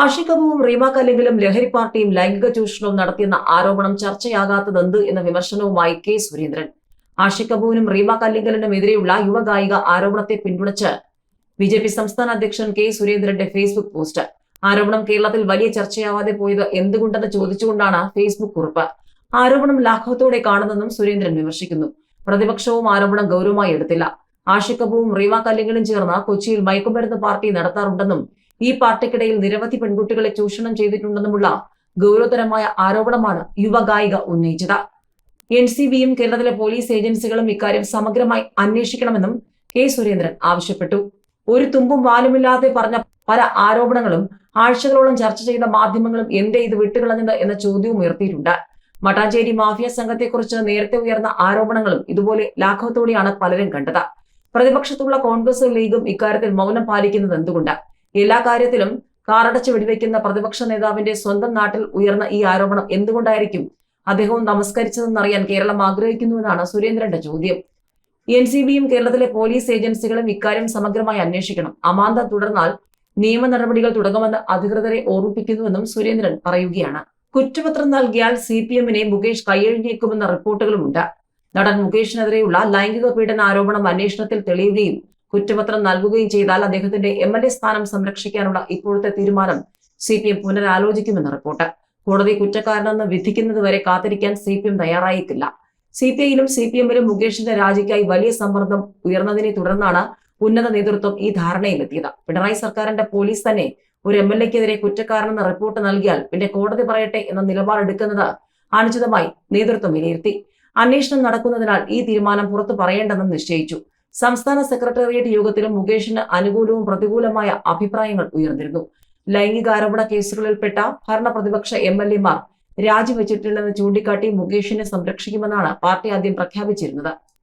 ആഷിഖബുവും റീമ കല്ലെങ്കിലും ലഹരി പാർട്ടിയും ലൈംഗിക ചൂഷണവും നടത്തിയെന്ന ആരോപണം ചർച്ചയാകാത്തതെന്ത് എന്ന വിമർശനവുമായി കെ സുരേന്ദ്രൻ. ആഷിഖബുവിനും റീമ കല്ലിങ്കലിനും എതിരെയുള്ള യുവഗായിക ആരോപണത്തെ പിന്തുണച്ച് ബി ജെ പി സംസ്ഥാന അധ്യക്ഷൻ കെ സുരേന്ദ്രന്റെ ഫേസ്ബുക്ക് പോസ്റ്റ്. ആരോപണം കേരളത്തിൽ വലിയ ചർച്ചയാവാതെ പോയത് എന്തുകൊണ്ടെന്ന് ചോദിച്ചുകൊണ്ടാണ് ഫേസ്ബുക്ക് കുറിപ്പ്. ആരോപണം ലാഘവത്തോടെ കാണുന്നെന്നും സുരേന്ദ്രൻ വിമർശിക്കുന്നു. പ്രതിപക്ഷവും ആരോപണം ഗൗരവമായി എടുത്തില്ല. ആഷിഖബുവും റീമ കല്ലിങ്കലും ചേർന്ന് കൊച്ചിയിൽ മയക്കുമരുന്ന് പാർട്ടി നടത്താറുണ്ടെന്നും ഈ പാർട്ടിക്കിടയിൽ നിരവധി പെൺകുട്ടികളെ ചൂഷണം ചെയ്തിട്ടുണ്ടെന്നുമുള്ള ഗൗരവതരമായ ആരോപണമാണ് യുവഗായിക ഉന്നയിച്ചത്. എൻ സി ബിയും കേരളത്തിലെ പോലീസ് ഏജൻസികളും ഇക്കാര്യം സമഗ്രമായി അന്വേഷിക്കണമെന്നും കെ സുരേന്ദ്രൻ ആവശ്യപ്പെട്ടു. ഒരു തുമ്പും വാലുമില്ലാതെ പറഞ്ഞ പല ആരോപണങ്ങളും ആഴ്ചകളോളം ചർച്ച ചെയ്ത മാധ്യമങ്ങളും എന്തേ ഇത് വിട്ടുകളഞ്ഞത് എന്ന ചോദ്യവും ഉയർത്തിയിട്ടുണ്ട്. മട്ടാഞ്ചേരി മാഫിയ സംഘത്തെക്കുറിച്ച് നേരത്തെ ഉയർന്ന ആരോപണങ്ങളും ഇതുപോലെ ലാഘവത്തോടെയാണ് പലരും കണ്ടത്. പ്രതിപക്ഷത്തുള്ള കോൺഗ്രസ് ലീഗും ഇക്കാര്യത്തിൽ മൗനം പാലിക്കുന്നത് എന്തുകൊണ്ട്? എല്ലാ കാര്യത്തിലും കാറടച്ച് വെടിവെക്കുന്ന പ്രതിപക്ഷ നേതാവിന്റെ സ്വന്തം നാട്ടിൽ ഉയർന്ന ഈ ആരോപണം എന്തുകൊണ്ടായിരിക്കും അദ്ദേഹവും നമസ്കരിച്ചതെന്നറിയാൻ കേരളം ആഗ്രഹിക്കുന്നുവെന്നാണ് സുരേന്ദ്രന്റെ ചോദ്യം. എൻ സി ബിയും കേരളത്തിലെ പോലീസ് ഏജൻസികളും ഇക്കാര്യം സമഗ്രമായി അന്വേഷിക്കണം. അമാന്തം തുടർന്നാൽ നിയമ നടപടികൾ തുടങ്ങുമെന്ന് അധികൃതരെ ഓർമ്മിപ്പിക്കുന്നുവെന്നും സുരേന്ദ്രൻ പറയുകയാണ്. കുറ്റപത്രം നൽകിയാൽ സി പി എമ്മിനെ മുകേഷ് കൈയഴിഞ്ഞേക്കുമെന്ന റിപ്പോർട്ടുകളുമുണ്ട്. നടൻ മുകേഷിനെതിരെയുള്ള ലൈംഗിക പീഡന ആരോപണം അന്വേഷണത്തിൽ തെളിയുകയും കുറ്റപത്രം നൽകുകയും ചെയ്താൽ അദ്ദേഹത്തിന്റെ എം എൽ എ സ്ഥാനം സംരക്ഷിക്കാനുള്ള ഇപ്പോഴത്തെ തീരുമാനം സി പി എം പുനരാലോചിക്കുമെന്ന് റിപ്പോർട്ട്. കോടതി കുറ്റക്കാരനെന്ന് വിധിക്കുന്നതുവരെ കാത്തിരിക്കാൻ സി പി എം തയ്യാറായിട്ടില്ല. സി പി ഐയിലും സി പി എമ്മിലും മുകേഷിന്റെ രാജിക്കായി വലിയ സമ്മർദ്ദം ഉയർന്നതിനെ തുടർന്നാണ് ഉന്നത നേതൃത്വം ഈ ധാരണയിലെത്തിയത്. പിണറായി സർക്കാരിന്റെ പോലീസ് തന്നെ ഒരു എം എൽ എക്കെതിരെ കുറ്റക്കാരനെന്ന് റിപ്പോർട്ട് നൽകിയാൽ പിന്നെ കോടതി പറയട്ടെ എന്ന നിലപാടെടുക്കുന്നത് അനുചിതമായി നേതൃത്വം വിലയിരുത്തി. അന്വേഷണം നടക്കുന്നതിനാൽ ഈ തീരുമാനം പുറത്തു പറയേണ്ടെന്നും നിശ്ചയിച്ചു. സംസ്ഥാന സെക്രട്ടേറിയറ്റ് യോഗത്തിലും മുകേഷിന് അനുകൂലവും പ്രതികൂലമായ അഭിപ്രായങ്ങൾ ഉയർന്നിരുന്നു. ലൈംഗികാരോപണ കേസുകളിൽപ്പെട്ട ഭരണ പ്രതിപക്ഷ എം എൽ എമാർ രാജിവെച്ചിട്ടില്ലെന്ന് ചൂണ്ടിക്കാട്ടി മുകേഷിനെ സംരക്ഷിക്കുമെന്നാണ് പാർട്ടി ആദ്യം പ്രഖ്യാപിച്ചിരുന്നത്.